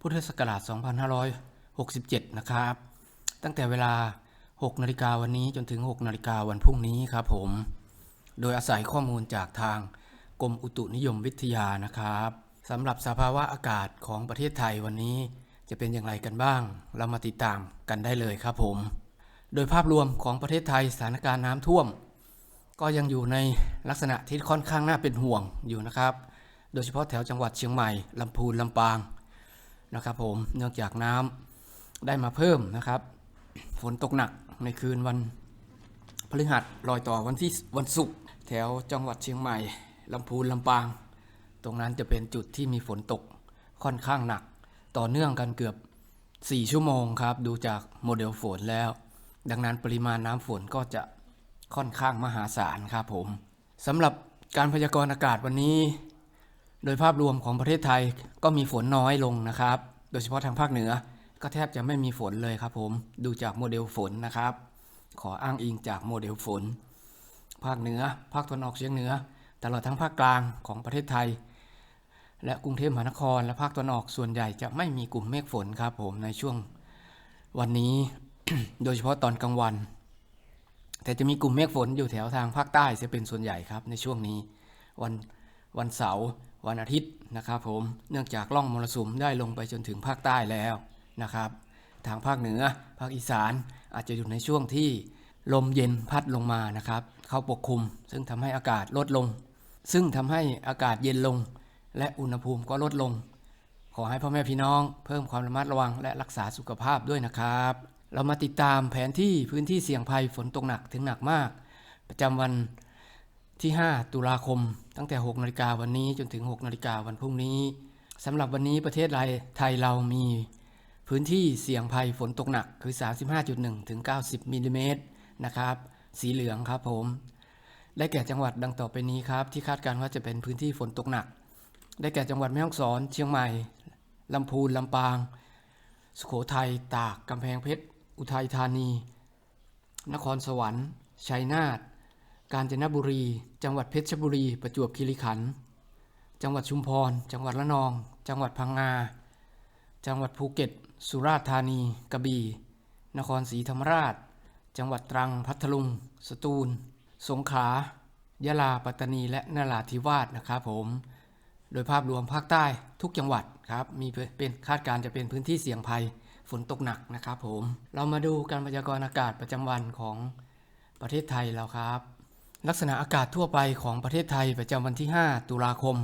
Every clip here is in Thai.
พุทธศักราช 2567 นะครับ ตั้งแต่เวลา 6 นาฬิกาวันนี้จนถึง 6 นาฬิกาวันพรุ่งนี้ครับผม โดยอาศัยข้อมูลจากทางกรมอุตุนิยมวิทยานะครับสำหรับสภาวะอากาศของประเทศไทยวันนี้จะเป็นอย่างไรกันบ้าง เรามาติดตามกันได้เลยครับผม โดยภาพรวมของประเทศไทยสถานการณ์น้ำท่วม ก็ยังอยู่ในลักษณะที่ค่อนข้างน่าเป็นห่วงอยู่นะครับ โดยเฉพาะแถวจังหวัดเชียงใหม่ลำพูนลำปาง นะครับผมเนื่องจากน้ำได้มาเพิ่มนะครับ ฝนตกหนักในคืนวันพฤหัสรอยต่อวันที่วันศุกร์แถวจังหวัดเชียงใหม่ลำพูนลำปาง ตรงนั้นจะเป็นจุดที่มีฝนตกค่อนข้างหนัก ต่อเนื่องกันเกือบ 4 ชั่วโมงครับ ดูจากโมเดลฝนแล้ว ดังนั้นปริมาณน้ำฝนก็จะค่อนข้างมหาศาลครับผมสำหรับการพยากรณ์อากาศวันนี้ โดยภาพรวมของประเทศไทยก็มีฝนน้อยลงนะครับ โดยเฉพาะทางภาคเหนือ ก็แทบจะไม่มีฝนเลยครับผม ดูจากโมเดลฝนนะครับ ขออ้างอิงจากโมเดลฝน ภาคเหนือ ภาคตะวันออกเฉียงเหนือ ตลอดทั้งภาคกลางของประเทศไทย และกรุงเทพมหานคร และภาคตะวันออกส่วนใหญ่จะไม่มีกลุ่มเมฆฝนครับผมในช่วงวันนี้ โดยเฉพาะตอนกลางวัน แต่จะมีกลุ่มเมฆฝนอยู่แถวทางภาคใต้จะเป็นส่วนใหญ่ครับในช่วงนี้ วัน วันเสาร์วันอาทิตย์นะครับผมเนื่องจากล่องมรสุมได้ลงไปจนถึงภาคใต้แล้วนะครับ ทางภาคเหนือ ภาคอีสานอาจจะอยู่ในช่วงที่ลมเย็นพัดลงมานะครับ เข้าปกคลุม ซึ่งทำให้อากาศลดลง ซึ่งทำให้อากาศเย็นลง และอุณหภูมิก็ลดลง ขอให้พ่อแม่พี่น้อง เพิ่มความระมัดระวังและรักษาสุขภาพด้วยนะครับ เรามาติดตามแผนที่พื้นที่เสี่ยงภัยฝนตกหนักถึงหนักมาก ประจำวัน ที่ 5 ตุลาคม ตั้งแต่ 6 นาฬิกาวันนี้จนถึง 6 นาฬิกาวันพรุ่งนี้สำหรับวันนี้ประเทศไทยเรามีพื้นที่เสี่ยงภัยฝนตกหนักคือ 35.1 ถึง 90 มิลลิเมตรนะครับ สีเหลืองครับผม ได้แก่จังหวัดดังต่อไปนี้ครับ ที่คาดการณ์ว่าจะเป็นพื้นที่ฝนตกหนัก ได้แก่จังหวัดแม่ฮ่องสอน เชียงใหม่ ลำพูน ลำปาง สุโขทัย ตาก กำแพงเพชร อุทัยธานี นครสวรรค์ ชัยนาท กาญจนบุรี จังหวัดเพชรบุรี ประจวบคีรีขันธ์ จังหวัดชุมพร จังหวัดละนอง จังหวัดพังงา จังหวัดภูเก็ต สุราษฎร์ธานี กระบี่ นครศรีธรรมราช จังหวัดตรัง พัทลุง สตูล สงขลา ยะลา ปัตตานี และนราธิวาสนะครับผม โดยภาพรวมภาคใต้ทุกจังหวัดครับ มีเป็นคาดการณ์จะเป็นพื้นที่เสี่ยงภัยฝนตกหนักนะครับผม เรามาดูการพยากรณ์อากาศประจำวันของประเทศไทยแล้วครับ ลักษณะอากาศทั่วไปของประเทศไทยประจำวันที่ 5 ตุลาคม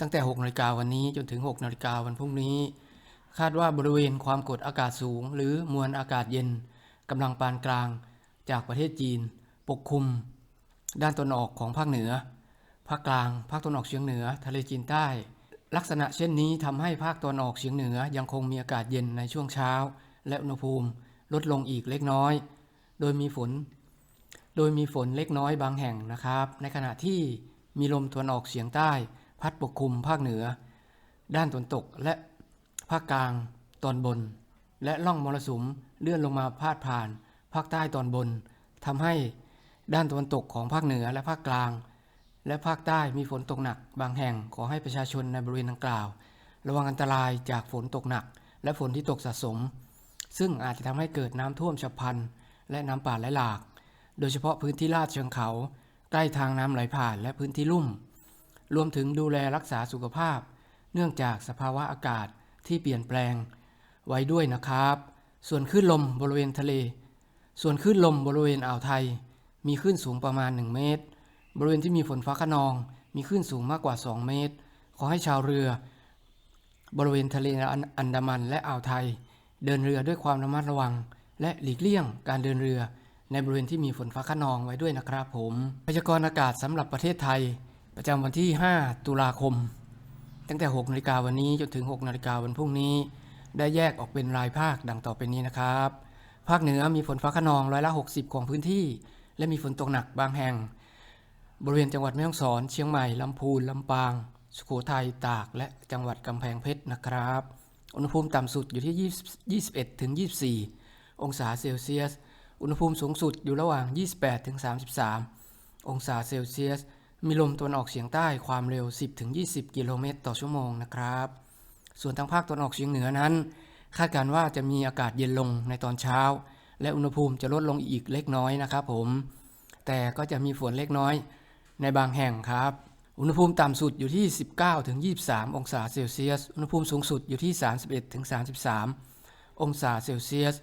ตั้งแต่ 6นาฬิกาวันนี้จนถึง 6นาฬิกาวันพรุ่งนี้ คาดว่าบริเวณความกดอากาศสูง หรือมวลอากาศเย็นกำลังปานกลาง จากประเทศจีน ปกคลุม ด้านตะวันออกของภาคเหนือ ภาคกลาง ภาคตะวันออกเฉียงเหนือ ทะเลจีนใต้ ลักษณะเช่นนี้ทำให้ภาคตะวันออกเฉียงเหนือยังคงมีอากาศเย็นในช่วงเช้า และอุณหภูมิ ลดลงอีกเล็กน้อย โดยมีฝน โดยมีฝนเล็กน้อยบางแห่งนะครับ ในขณะที่มีลมตะวันออกเฉียงใต้ พัดปกคลุมภาคเหนือ ด้านตะวันตกและภาคกลางตอนบน และล่องมรสุมเลื่อนลงมาพาดผ่าน ภาคใต้ตอนบนทำให้ด้านตะวันตกของภาคเหนือและภาคกลาง และภาคใต้มีฝนตกหนัก บางแห่งขอให้ประชาชนในบริเวณดังกล่าว ระวังอันตรายจากฝนตกหนัก และฝนที่ตกสะสม ซึ่งอาจจะทำให้เกิดน้ำท่วมฉับพลันและน้ำป่าไหลหลาก โดยเฉพาะพื้นที่ลาดเชิงเขา ใกล้ทางน้ำไหลผ่านและพื้นที่ลุ่ม รวมถึงดูแลรักษาสุขภาพ เนื่องจากสภาวะอากาศที่เปลี่ยนแปลง ไว้ด้วยนะครับ ส่วนคลื่นลมบริเวณทะเล ส่วนคลื่นลมบริเวณอ่าวไทย มีคลื่นสูงประมาณ 1 เมตร บริเวณที่มีฝนฟ้าขนอง มีคลื่นสูงมากกว่า 2 เมตร ขอให้ชาวเรือ บริเวณทะเลอันดามันและอ่าวไทย เดินเรือด้วยความระมัดระวัง และหลีกเลี่ยงการเดินเรือ ในบริเวณที่มีฝนฟ้าขนองไว้ด้วยนะครับผมพยากรณ์อากาศสำหรับประเทศไทย ประจำวันที่ 5 ตุลาคม ตั้งแต่ 6นาฬิกาวันนี้จนถึง 6นาฬิกาวันพรุ่งนี้ ได้แยกออกเป็นรายภาคดังต่อไปนี้นะครับ ภาคเหนือมีฝนฟ้าขนองร้อยละ 60 ของพื้นที่ และมีฝนตกหนักบางแห่ง บริเวณจังหวัดแม่ฮ่องสอน เชียงใหม่ลำพูนลำปาง สุโขทัยตาก และจังหวัดกำแพงเพชรนะครับ อุณหภูมิต่ำสุดอยู่ที่ 21-24 องศาเซลเซียส อุณหภูมิสูงสุดอยู่ระหว่าง 28-33 องศาเซลเซียส มีลมตะวันออกเฉียงใต้ความเร็ว 10-20 กิโลเมตรต่อชั่วโมงนะครับ ส่วนทางภาคตะวันออกเฉียงเหนือนั้น คาดการณ์ว่าจะมีอากาศเย็นลงในตอนเช้า และอุณหภูมิจะลดลงอีกเล็กน้อยนะครับผม แต่ก็จะมีฝนเล็กน้อยในบางแห่งครับ อุณหภูมิต่ำสุดอยู่ที่ 19-23 องศาเซลเซียส อุณหภูมิสูงสุดอยู่ที่ 31-33 องศาเซลเซียส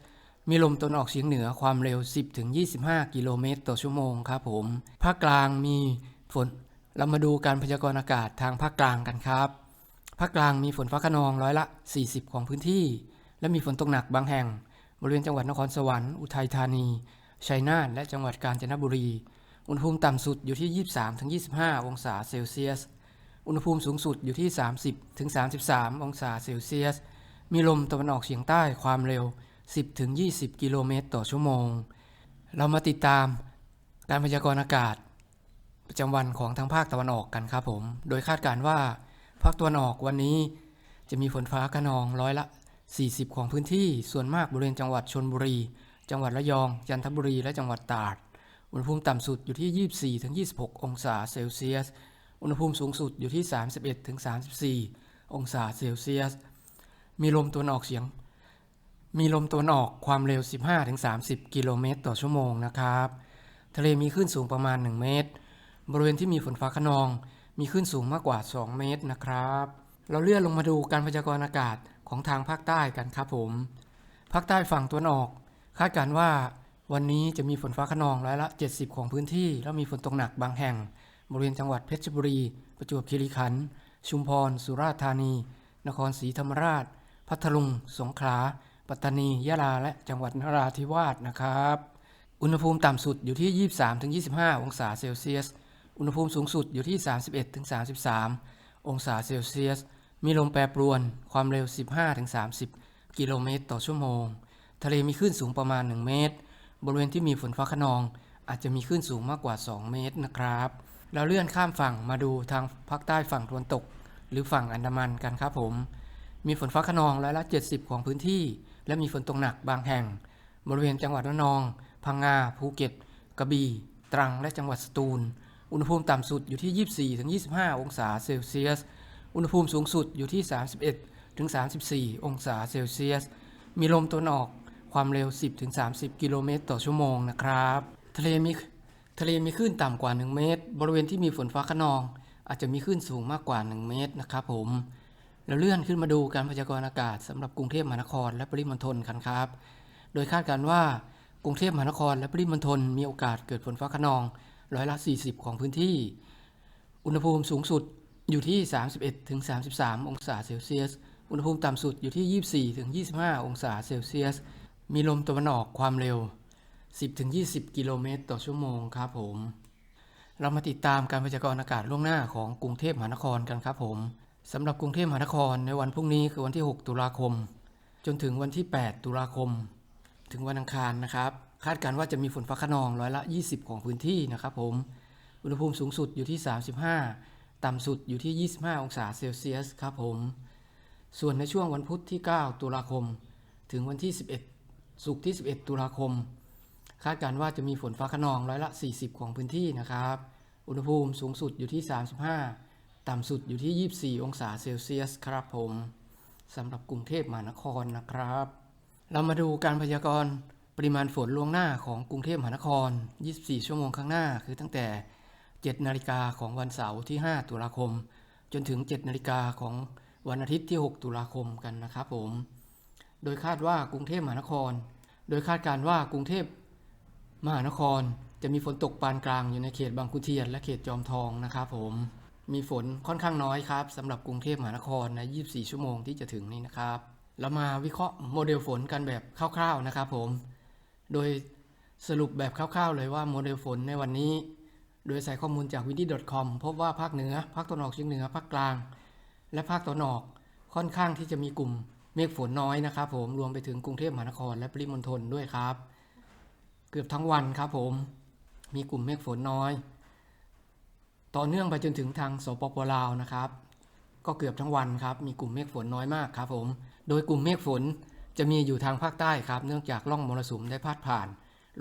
มีลมตะวันออกเฉียงเหนือความเร็ว 10ถึง25 กิโลเมตรต่อชั่วโมงครับผม ภาคกลางมีฝน เรามาดูการพยากรณ์อากาศทางภาคกลางกันครับ ภาคกลางมีฝนฟ้าขนองร้อยละ 40 ของพื้นที่ และมีฝนตกหนักบางแห่ง บริเวณจังหวัดนครสวรรค์ อุทัยธานี ชัยนาท และจังหวัดกาญจนบุรี อุณหภูมิต่ำสุดอยู่ที่ 23-25 องศาเซลเซียส อุณหภูมิสูงสุดอยู่ที่ 30-33 องศาเซลเซียส มีลมตะวันออกเฉียงใต้ความเร็ว 10-20 กิโลเมตรต่อชั่วโมง เรามาติดตามการพยากรณ์อากาศ ประจำวันของทางภาคตะวันออกกันครับผม โดยคาดการณ์ว่าภาคตะวันออกวันนี้จะมีฝนฟ้าขนองร้อยละ 40 ของพื้นที่ ส่วนมากบริเวณจังหวัดชนบุรี จังหวัดระยอง จันทบุรี และจังหวัดตราด อุณหภูมิต่ำสุดอยู่ที่ 24-26 องศาเซลเซียส อุณหภูมิสูงสุดอยู่ที่ 31-34 องศาเซลเซียส มีลมตะวันออกเฉียง มีลมตะวันออกความเร็ว 15-30 กิโลเมตรต่อชั่วโมงนะครับ ทะเลมีคลื่นสูงประมาณ 1 เมตร บริเวณที่มีฝนฟ้าขนอง มีคลื่นสูงมากกว่า 2 เมตรนะครับ เราเลื่อนลงมาดูการพยากรณ์อากาศของทางภาคใต้กันครับผม ภาคใต้ฝั่งตะวันออก คาดการณ์ว่าวันนี้จะมีฝนฟ้าขนองร้อยละ 70 ของพื้นที่ แล้วมีฝนตกหนักบางแห่ง บริเวณจังหวัดเพชรบุรี ประจวบคีรีขันธ์ชุมพร สุราษฎร์ธานี นครศรีธรรมราช พัทลุง สงขลา ปัตตานี ยะลา และจังหวัดนราธิวาสนะครับ อุณหภูมิต่ำสุดอยู่ที่ 23-25 องศาเซลเซียส อุณหภูมิสูงสุดอยู่ที่ 31-33 องศาเซลเซียส มีลมแปรปรวน ความเร็ว 15-30 กิโลเมตรต่อชั่วโมง ทะเลมีคลื่นสูงประมาณ 1 เมตร บริเวณที่มีฝนฟ้าขนอง อาจจะมีคลื่นสูงมากกว่า 2 เมตรนะครับ เราเลื่อนข้ามฝั่งมาดูทางภาคใต้ฝั่งตะวันตก หรือฝั่งอันดามันกันครับผม มีฝนฟ้าขนองร้อยละ 70 ของพื้นที่ และมีฝนตกหนักบางแห่ง บริเวณจังหวัดระนอง พังงา ภูเก็ต กระบี่ ตรัง และจังหวัดสตูล อุณหภูมิต่ำสุดอยู่ที่ 24-25 องศาเซลเซียส อุณหภูมิสูงสุดอยู่ที่ 31-34 องศาเซลเซียส มีลมตะวันออกความเร็ว 10-30 กิโลเมตรต่อชั่วโมงนะครับ ทะเลมีทะเลมีคลื่นต่ำกว่า 1 เมตร บริเวณที่มีฝนฟ้าขนอง อาจจะมีคลื่นสูงมากกว่า 1 เมตรนะครับผม เราเลื่อนขึ้นมาดูการพยากรณ์อากาศสำหรับกรุงเทพมหานครและปริมณฑลกันครับ โดยคาดการว่ากรุงเทพมหานครและปริมณฑลมีโอกาสเกิดฝนฟ้าขนองร้อยละ 40 ของพื้นที่ อุณหภูมิสูงสุดอยู่ที่ 31-33 องศาเซลเซียส อุณหภูมิต่ำสุดอยู่ที่ 24-25 องศาเซลเซียส มีลมตะวันออกความเร็ว 10-20 กิโลเมตรต่อชั่วโมงครับผม เรามาติดตามการพยากรณ์อากาศล่วงหน้าของกรุงเทพมหานครกันครับผม สำหรับกรุงเทพมหานครในวันพรุ่งนี้คือวันที่ 6 ตุลาคม จนถึงวันที่ 8 ตุลาคม ถึงวันอังคารนะครับ คาดการณ์ว่าจะมีฝนฟ้าขนองร้อยละ 20 ของพื้นที่นะครับผม อุณหภูมิสูงสุดอยู่ที่ 35 ต่ำสุดอยู่ที่ 25 องศาเซลเซียสครับผม ส่วนในช่วงวันพุธที่ 9 ตุลาคม ถึงวันที่ 11 ศุกร์ที่ 11 ตุลาคม คาดการณ์ว่าจะมีฝนฟ้าขนองร้อยละ 40 ของพื้นที่นะครับ อุณหภูมิสูงสุดอยู่ที่ 35 ต่ำสุดอยู่ที่ 24 องศาเซลเซียสครับผมสำหรับกรุงเทพมหานครนะครับ เรามาดูการพยากรณ์ปริมาณฝนล่วงหน้าของกรุงเทพมหานคร 24 ชั่วโมงข้างหน้า คือตั้งแต่ 7 นาฬิกาของวันเสาร์ที่ 5 ตุลาคม จนถึง 7 นาฬิกาของวันอาทิตย์ที่ 6 ตุลาคมกันนะครับผม โดยคาดว่ากรุงเทพมหานคร โดยคาดการว่ากรุงเทพมหานครจะมีฝนตกปานกลางอยู่ในเขตบางขุนเทียนและเขตจอมทองนะครับผม มีฝนค่อนข้างน้อยครับสำหรับกรุงเทพมหานครใน 24 ชั่วโมงที่จะถึงนี้นะครับ เรามาวิเคราะห์โมเดลฝนกันแบบคร่าวๆนะครับผม โดยสรุปแบบคร่าวๆเลยว่าโมเดลฝนในวันนี้ โดยใส่ข้อมูลจาก w i n d y c o m พบว่าภาคเหนือ ภาคตะวันออกเฉียงเหนือ ภาคกลาง และภาคตะวันออกค่อนข้างที่จะมีกลุ่มเมฆฝนน้อยนะครับผม รวมไปถึงกรุงเทพมหานครและปริมณฑลด้วยครับ เกือบทั้งวันครับผม มีกลุ่มเมฆฝนน้อย ต่อเนื่องไปจนถึงทางสปปลาวนะครับ ก็เกือบทั้งวันครับมีกลุ่มเมฆฝนน้อยมากครับผมโดยกลุ่มเมฆฝนจะมีอยู่ทางภาคใต้ครับ เนื่องจากร่องมรสุมได้พาดผ่าน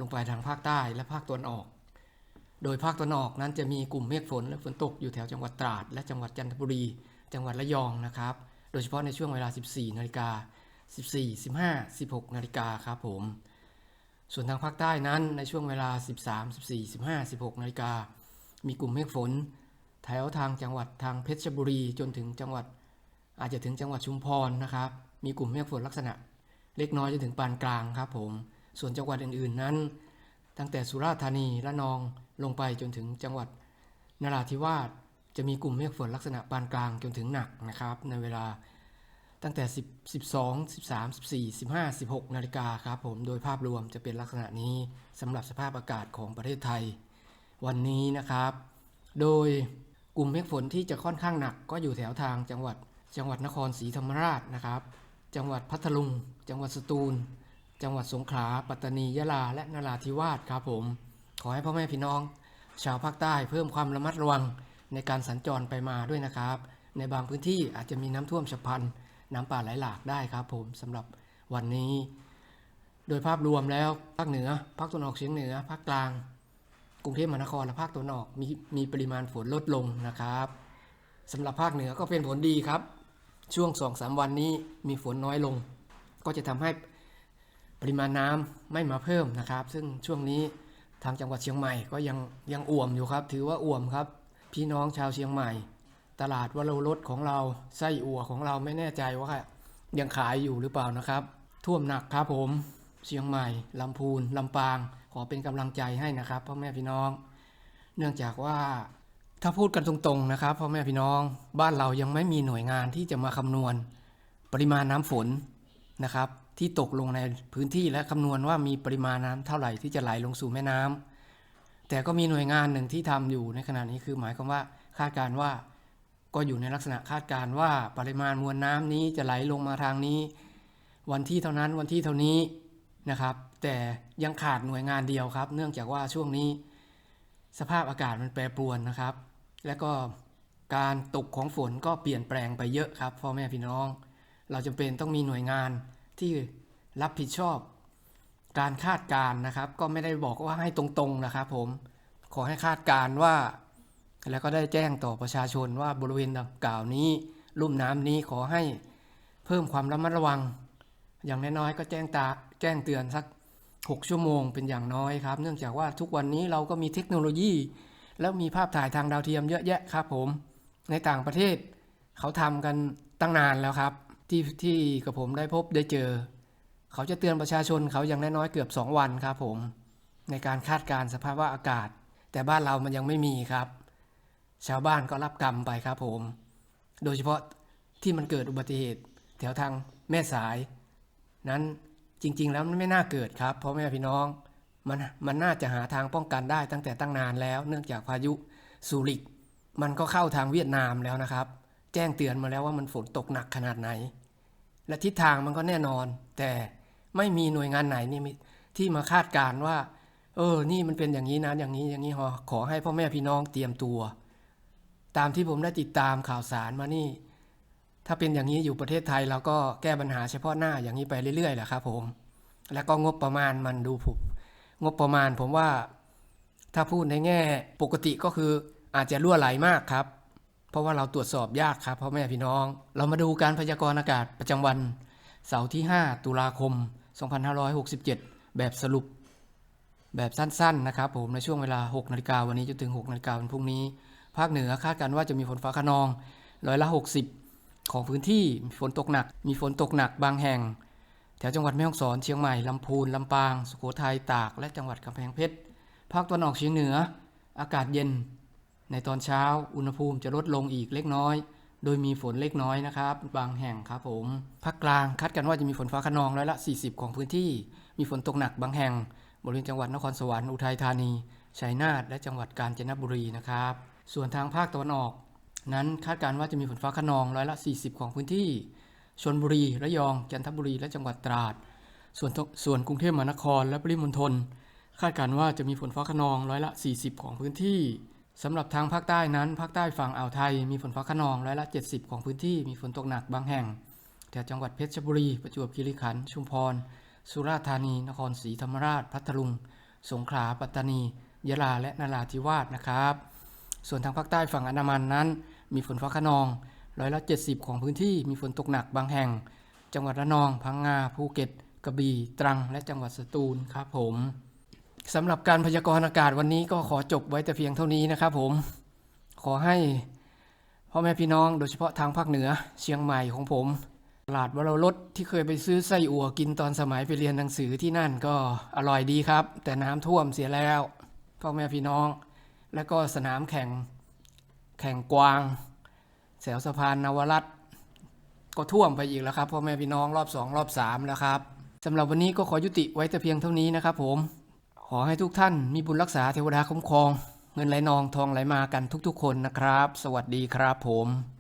ลงไปทางภาคใต้และภาคตะวันออก โดยภาคตะวันออกนั้นจะมีกลุ่มเมฆฝนและฝนตกอยู่แถวจังหวัดตราด และจังหวัดจันทบุรี จังหวัดระยองนะครับ โดยเฉพาะในช่วงเวลา 14 นาฬิกา 14 15 16 นาฬิกาครับผม ส่วนทางภาคใต้นั้นในช่วงเวลา 13 14 15 16 นาฬิกา มีกลุ่มเมฆฝน แถวทางจังหวัดทางเพชรบุรี จนถึงจังหวัด อาจจะถึงจังหวัดชุมพรนะครับ มีกลุ่มเมฆฝนลักษณะ เล็กน้อยจนถึงปานกลางครับผม ส่วนจังหวัดอื่นๆนั้น ตั้งแต่สุราษฎร์ธานีและนองลงไปจนถึงจังหวัดนราธิวาสจะมีกลุ่มเมฆฝนลักษณะปานกลางจนถึงหนักนะครับ ในเวลาตั้งแต่ 10 12 13 14 15 16 นาฬิกาครับผม โดยภาพรวมจะเป็นลักษณะนี้สำหรับสภาพอากาศของประเทศไทย วันนี้นะครับ โดยกลุ่มเมฆฝนที่จะค่อนข้างหนักก็อยู่แถวทางจังหวัด จังหวัดนครศรีธรรมราชนะครับ จังหวัดพัทลุง จังหวัดสตูล จังหวัดสงขลา ปัตตานี ยะลา และนราธิวาสครับผม ขอให้พ่อแม่พี่น้อง ชาวภาคใต้เพิ่มความระมัดระวังในการสัญจรไปมาด้วยนะครับ ในบางพื้นที่อาจจะมีน้ำท่วมฉับพลัน น้ำป่าไหลหลากได้ครับผมสำหรับวันนี้ โดยภาพรวมแล้วภาคเหนือภาคตะวันออกเฉียงเหนือภาคกลาง กรุงเทพมหานครและภาคตะวันออกมีมีปริมาณฝนลดลงนะครับสำหรับภาคเหนือก็เป็นผลดีครับ ช่วง2-3วันนี้มีฝนน้อยลง ก็จะทำให้ปริมาณน้ำไม่มาเพิ่มนะครับ ซึ่งช่วงนี้ทางจังหวัดเชียงใหม่ก็ยังยังอ่วมอยู่ครับ ถือว่าอ่วมครับ พี่น้องชาวเชียงใหม่ ตลาดวโรรสของเราไส้อั่วของเราไม่แน่ใจว่ายังขายอยู่หรือเปล่านะครับ ท่วมหนักครับผม เชียงใหม่ลำพูนลำปาง ขอเป็นกำลังใจให้นะครับพ่อแม่พี่น้อง เนื่องจากว่าถ้าพูดกันตรงๆนะครับพ่อแม่พี่น้อง บ้านเรายังไม่มีหน่วยงานที่จะมาคำนวณ ปริมาณน้ำฝนนะครับ ที่ตกลงในพื้นที่และคำนวณว่ามีปริมาณน้ำเท่าไหร่ที่จะไหลลงสู่แม่น้ำแต่ก็มีหน่วยงานหนึ่งที่ทำอยู่ในขณะนี้คือหมายความว่าคาดการณ์ว่าก็อยู่ในลักษณะคาดการณ์ว่าปริมาณมวลน้ำนี้จะไหลลงมาทางนี้ วันที่เท่านั้นวันที่เท่านี้นะครับ แต่ยังขาดหน่วยงานเดียวครับ เนื่องจากว่าช่วงนี้ สภาพอากาศมันแปรปรวนนะครับ และก็การตกของฝนก็เปลี่ยนแปลงไปเยอะครับพ่อแม่พี่น้อง เราจำเป็นต้องมีหน่วยงานที่รับผิดชอบ การคาดการ์นะครับ ก็ไม่ได้บอกว่าให้ตรงๆนะครับ ผมขอให้คาดการ์ว่า แล้วก็ได้แจ้งต่อประชาชนว่าบริเวณดังกล่าวนี้ ลุ่มน้ำนี้ขอให้เพิ่มความระมัดระวัง อย่างน้อยๆก็แจ้งตาแจ้งเตือนสัก 6 ชั่วโมงเป็นอย่างน้อยครับ เนื่องจากว่าทุกวันนี้เราก็มีเทคโนโลยี แล้วมีภาพถ่ายทางดาวเทียมเยอะแยะครับผม ในต่างประเทศเขาทำกันตั้งนานแล้วครับ ที่ที่กับผมได้พบได้เจอ เขาจะเตือนประชาชนเขาอย่างน้อยๆเกือบ 2 วันครับผม ในการคาดการณ์สภาพว่าอากาศ แต่บ้านเรามันยังไม่มีครับ ชาวบ้านก็รับกรรมไปครับผม โดยเฉพาะที่มันเกิดอุบัติเหตุ แถวทางแม่สาย นั้น จริง ๆ แล้วมันไม่น่าเกิดครับเพราะแม่พี่น้องมันมันน่าจะหาทางป้องกันได้ตั้งแต่ตั้งนานแล้ว เนื่องจากพายุซูริก มันก็เข้าทางเวียดนามแล้วนะครับ แจ้งเตือนมาแล้วว่ามันฝนตกหนักขนาดไหน และทิศทางมันก็แน่นอน แต่ไม่มีหน่วยงานไหนนี่ที่มาคาดการณ์ว่า เออ นี่มันเป็นอย่างนี้นะอย่างนี้อย่างนี้ฮอขอให้พ่อแม่พี่น้องเตรียมตัว ตามที่ผมได้ติดตามข่าวสารมานี่ ถ้าเป็นอย่างนี้อยู่ประเทศไทยเราก็แก้ปัญหาเฉพาะหน้าอย่างนี้ไปเรื่อยๆแหละครับผม แล้วก็งบประมาณมันดูผุบงบประมาณผมว่า ถ้าพูดในแง่ปกติก็คืออาจจะรั่วไหลมากครับ เพราะว่าเราตรวจสอบยากครับพ่อแม่พี่น้อง เรามาดูการพยากรณ์อากาศประจำวัน เสาร์ที่ 5 ตุลาคม 2567 แบบสรุป แบบสั้น ๆ นะครับ ผมในช่วงเวลา 6นาฬิกาวันนี้จนถึง 6นาฬิกาวันพรุ่งนี้ ภาคเหนือคาดการณ์ว่าจะมีฝนฟ้าขนองร้อยละ 60 ของพื้นที่มีฝนตกหนัก มีฝนตกหนักบางแห่ง แถวจังหวัดแม่ฮ่องสอนเชียงใหม่ลำพูนลำปาง สุโขทัยตาก และจังหวัดกำแพงเพชรภาคตะวันออกเฉียงเหนือ อากาศเย็น ในตอนเช้าอุณหภูมิจะลดลงอีกเล็กน้อย โดยมีฝนเล็กน้อยนะครับ บางแห่งครับผมภาคกลางคาดกันว่าจะมีฝนฟ้าขนองร้อยละ 40 ของพื้นที่ มีฝนตกหนักบางแห่ง บริเวณจังหวัดนครสวรรค์อุทัยธานีชัยนาทและจังหวัดกาญจนบุรีนะครับ ส่วนทางภาคตะวันออก นั้นคาดการณ์ว่าจะมีฝนฟ้าขนองร้อยละ 40 ของพื้นที่ชนบุรี ระยอง จันทบุรี และจังหวัดตราด ส่วนส่วนกรุงเทพมหานคร และปริมณฑล คาดการณ์ว่าจะมีฝนฟ้าขนองร้อยละ 40 ของพื้นที่สำหรับทางภาคใต้นั้น ภาคใต้ฝั่งอ่าวไทย มีฝนฟ้าขนองร้อยละ 70 ของพื้นที่ มีฝนตกหนักบางแห่ง แถวจังหวัดเพชรบุรี ประจวบคีรีขันธ์ ชุมพร สุราษฎร์ธานี นครศรีธรรมราช พัทลุง สงขลา ปัตตานี ยะลา และนราธิวาสนะครับ ส่วนทางภาคใต้ฝั่งอันดามันนั้น มีฝนฟ้าขนองร้อยละ 70 ของพื้นที่มีฝนตกหนักบางแห่ง จังหวัดระนอง พังงา ภูเก็ต กระบี่ ตรัง และจังหวัดสตูลครับผมสำหรับการพยากรณ์อากาศวันนี้ก็ขอจบไว้แต่เพียงเท่านี้นะครับผม ขอให้พ่อแม่พี่น้องโดยเฉพาะทางภาคเหนือเชียงใหม่ของผม ตลาดวรรถที่เคยไปซื้อไส้อั่วกินตอนสมัยไปเรียนหนังสือที่นั่นก็อร่อยดีครับ แต่น้ำท่วมเสียแล้วพ่อแม่พี่น้อง แล้วก็สนามแข่ง แข่งกวางแถวสะพานนวรัตก็ท่วมไปอีกแล้วครับพ่อแม่พี่น้องรอบสองรอบสามแล้วครับสำหรับวันนี้ก็ขอยุติไว้แต่เพียงเท่านี้นะครับผม ขอให้ทุกท่านมีบุญรักษาเทวดาคุ้มครอง เงินไหลนองทองไหลมากันทุกๆ คนนะครับ สวัสดีครับผม